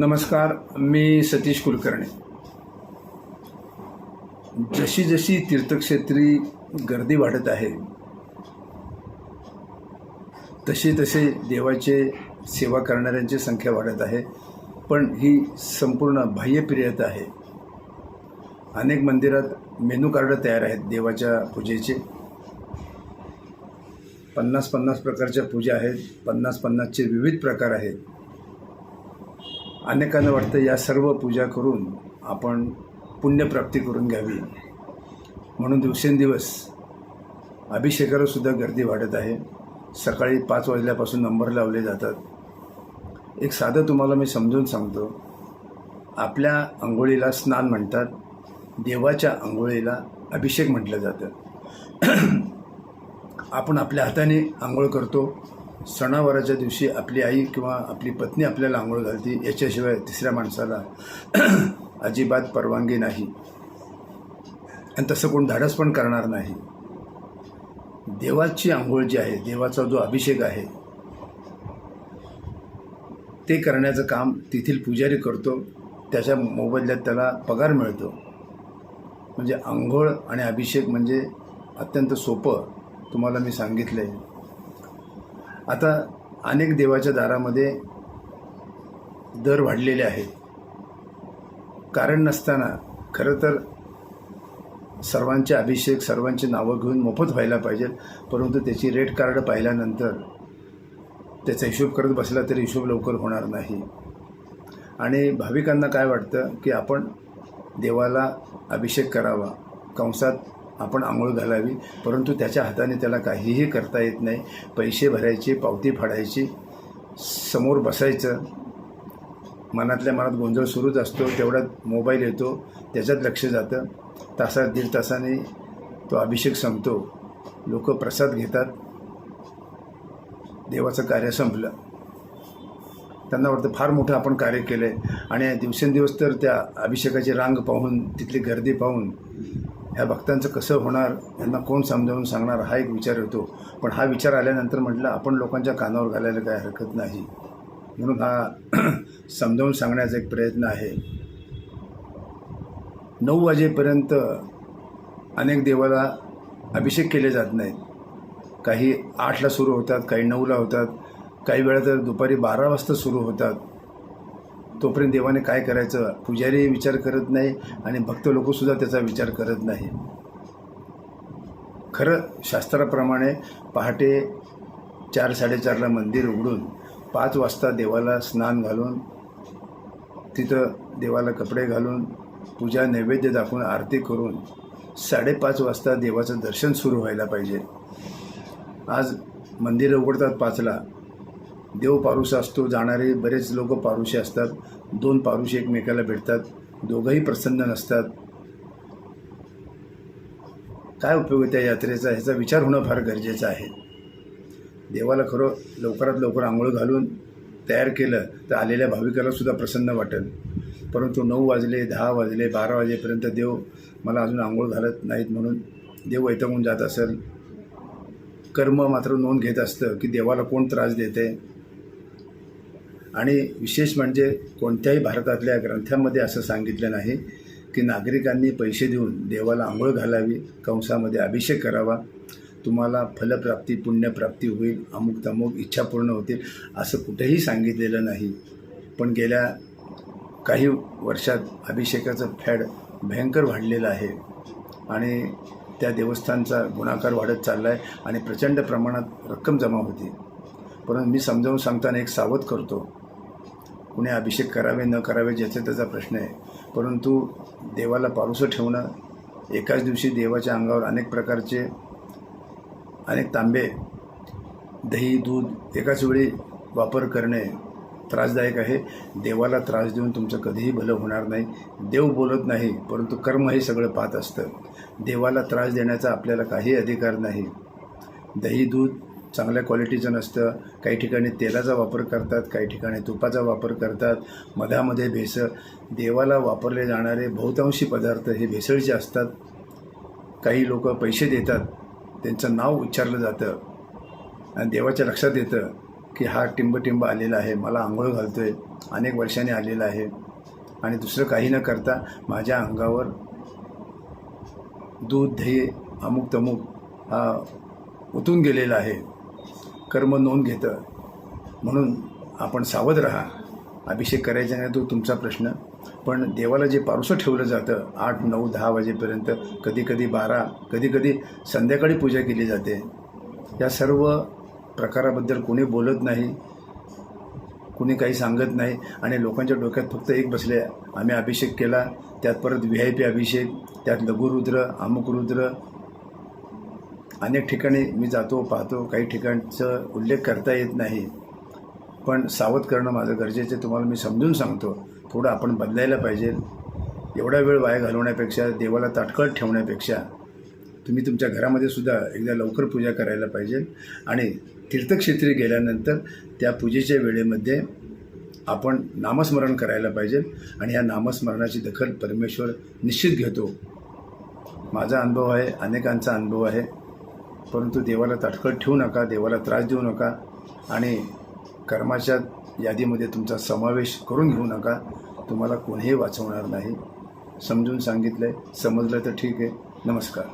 नमस्कार मी सतीश कुलकर्णी. जशी जशी तीर्थक्षेत्री गर्दी वाढत आहे तशी तसे देवाचे सेवा करणाऱ्यांची संख्या वाढत आहे पण ही संपूर्ण बाह्यप्रियता आहे. अनेक मंदिरात मेनू कार्ड तयार आहेत देवाच्या पूजेचे. पन्नास पन्नास प्रकारच्या पूजा आहेत पन्नास पन्नासचे विविध प्रकार आहेत. अनेकांना वाटतं या सर्व पूजा करून आपण पुण्यप्राप्ती करून घ्यावी. म्हणून दिवसेंदिवस अभिषेकाला सुद्धा गर्दी वाढत आहे. सकाळी पाच वाजल्यापासून नंबर लावले जातात. एक साधं तुम्हाला मी समजून सांगतो. आपल्या आंघोळीला स्नान म्हणतात. देवाच्या आंघोळीला अभिषेक म्हटलं जातं. आपण आपल्या हाताने आंघोळ करतो. सणावाराच्या दिवशी आपली आई किंवा आपली पत्नी आपल्याला आंघोळ घालते याच्याशिवाय तिसऱ्या माणसाला अजिबात परवानगी नाही. आणि तसं कोण धाडस पण करणार नाही. देवाची आंघोळ जी आहे देवाचा जो अभिषेक आहे ते करण्याचं काम तेथील पुजारी करतो त्याच्या मोबदल्यात त्याला पगार मिळतो. म्हणजे आंघोळ आणि अभिषेक म्हणजे अत्यंत सोपं तुम्हाला मी सांगितलं आहे आता अनेक देवाच्या दारामध्ये दर वाढलेले आहेत. कारण नसताना खरं तर सर्वांचे अभिषेक सर्वांची नावं घेऊन मोफत व्हायला पाहिजे परंतु त्याची रेट कार्ड पाहिल्यानंतर त्याचा हिशोब करत बसला तरी हिशोब लवकर होणार नाही. आणि भाविकांना काय वाटतं की आपण देवाला अभिषेक करावा कंसात आपण आंघोळ घालावी परंतु त्याच्या हाताने त्याला काहीही करता येत नाही. पैसे भरायचे पावती फाडायची समोर बसायचं. मनातल्या मनात गोंधळ सुरूच असतो तेवढ्यात मोबाईल येतो त्याच्यात लक्ष जातं. तासात दीड तासाने तो अभिषेक संपतो. लोक प्रसाद घेतात. देवाचं कार्य संपलं. त्यांना वाटतं फार मोठं आपण कार्य केलं आहे आणि दिवसेंदिवस तर त्या अभिषेकाची रांग पाहून तिथली गर्दी पाहून ह्या भक्तांचं कसं होणार यांना कोण समजावून सांगणार हा एक विचार येतो. पण हा विचार आल्यानंतर म्हटलं आपण लोकांच्या कानावर घालायला काय हरकत नाही. म्हणून हा समजावून सांगण्याचा एक प्रयत्न आहे. नऊ वाजेपर्यंत अनेक देवाला अभिषेक केले जात नाहीत. काही आठला सुरू होतात काही नऊला होतात. काही वेळा तर दुपारी बारा वाजता सुरू होतात. तोपर्यंत देवाने काय करायचं? पुजारी विचार करत नाही आणि भक्त लोकसुद्धा त्याचा विचार करत नाही. खरं शास्त्राप्रमाणे पहाटे चार साडेचारला मंदिर उघडून पाच वाजता देवाला स्नान घालून तिथं देवाला कपडे घालून पूजा नैवेद्य दाखवून आरती करून साडेपाच वाजता देवाचं दर्शन सुरू व्हायला पाहिजे. आज मंदिरं उघडतात पाचला. देव पारुसा असतो जाणारे बरेच लोक पारुशे असतात. दोन पारुशे एकमेकाला भेटतात. दोघंही प्रसन्न नसतात. काय उपयोग आहे त्या यात्रेचा? ह्याचा विचार होणं फार गरजेचं आहे. देवाला खरं लवकरात लवकर आंघोळ घालून तयार केलं तर आलेल्या भाविकालासुद्धा प्रसन्न वाटेल. परंतु नऊ वाजले दहा वाजले बारा वाजेपर्यंत देव मला अजून आंघोळ घालत नाहीत म्हणून देव वैतागून जात असेल. कर्म मात्र नोंद घेत असतं की देवाला कोण त्रास देते? आणि विशेष म्हणजे कोणत्याही भारतातल्या ग्रंथामध्ये असं सांगितलं नाही की नागरिकांनी पैसे देऊन देवाला आंघोळ घालावी कंसामध्ये अभिषेक करावा तुम्हाला फलप्राप्ती पुण्यप्राप्ती होईल अमुक तमुक इच्छा पूर्ण होतील असं कुठेही सांगितलेलं नाही. पण गेल्या काही वर्षात अभिषेकाचं फॅड भयंकर वाढलेलं आहे आणि त्या देवस्थानचा गुणाकार वाढत चालला आहे आणि प्रचंड प्रमाणात रक्कम जमा होती. परंतु मी समजावून सांगताना एक सावध करतो. कुणी अभिषेक करावे न करावे ज्याचा त्याचा प्रश्न आहे. परंतु देवाला पारुसं ठेवणं एकाच दिवशी देवाच्या अंगावर अनेक प्रकारचे अनेक तांबे दही दूध एकाच वेळी वापर करणे त्रासदायक आहे. देवाला त्रास देऊन तुमचं कधीही भलं होणार नाही. देव बोलत नाही परंतु कर्म हे सगळं पाहत असतं. देवाला त्रास देण्याचा आपल्याला काही अधिकार नाही. दही दूध चांगल्या क्वालिटीचं नसतं. काही ठिकाणी तेलाचा वापर करतात काही ठिकाणी तुपाचा वापर करतात. मधामध्ये भेसळ देवाला वापरले जाणारे बहुतांशी पदार्थ हे भेसळचे असतात. काही लोक पैसे देतात. त्यांचं नाव उच्चारलं जातं. आणि देवाच्या लक्षात येतं की हा टिंबटिंब आलेला आहे मला आंघोळ घालतो आहे अनेक वर्षांनी आलेला आहे. आणि दुसरं काही न करता माझ्या अंगावर दूध दही अमुक तमुक हा ओतून गेलेला आहे. कर्म नोंद घेतं. म्हणून आपण सावध राहा. अभिषेक करायचा नाही तो तुमचा प्रश्न. पण देवाला जे पारुसं ठेवलं जातं आठ नऊ दहा वाजेपर्यंत कधी कधी बारा कधी कधी संध्याकाळी पूजा केली जाते. या सर्व प्रकाराबद्दल कोणी बोलत नाही कुणी काही सांगत नाही आणि लोकांच्या डोक्यात फक्त एक बसले आम्ही अभिषेक केला त्यात परत व्ही आय पी अभिषेक त्यात लघुरुद्र अमुक रुद्र अनेक ठिकाणी मी जातो पाहतो काही ठिकाणचं उल्लेख करता येत नाही. पण सावध करणं माझं गरजेचं तुम्हाला मी समजून सांगतो. थोडं आपण बदलायला पाहिजे. एवढा वेळ वाया घालवण्यापेक्षा देवाला ताटकळत ठेवण्यापेक्षा तुम्ही तुमच्या घरामध्ये सुद्धा एकदा लवकर पूजा करायला पाहिजे. आणि तीर्थक्षेत्री गेल्यानंतर त्या पूजेच्या वेळेमध्ये आपण नामस्मरण करायला पाहिजे. आणि ह्या नामस्मरणाची दखल परमेश्वर निश्चित घेतो. माझा अनुभव आहे अनेकांचा अनुभव आहे. परंतु देवाला ताटकळत ठेवू नका देवाला त्रास देऊ नका आणि कर्माच्या यादीमध्ये तुमचा समावेश करून घेऊ नका. तुम्हाला कोणीही वाचवणार नाही. समजून सांगितलं आहे समजलं तर ठीक आहे. नमस्कार.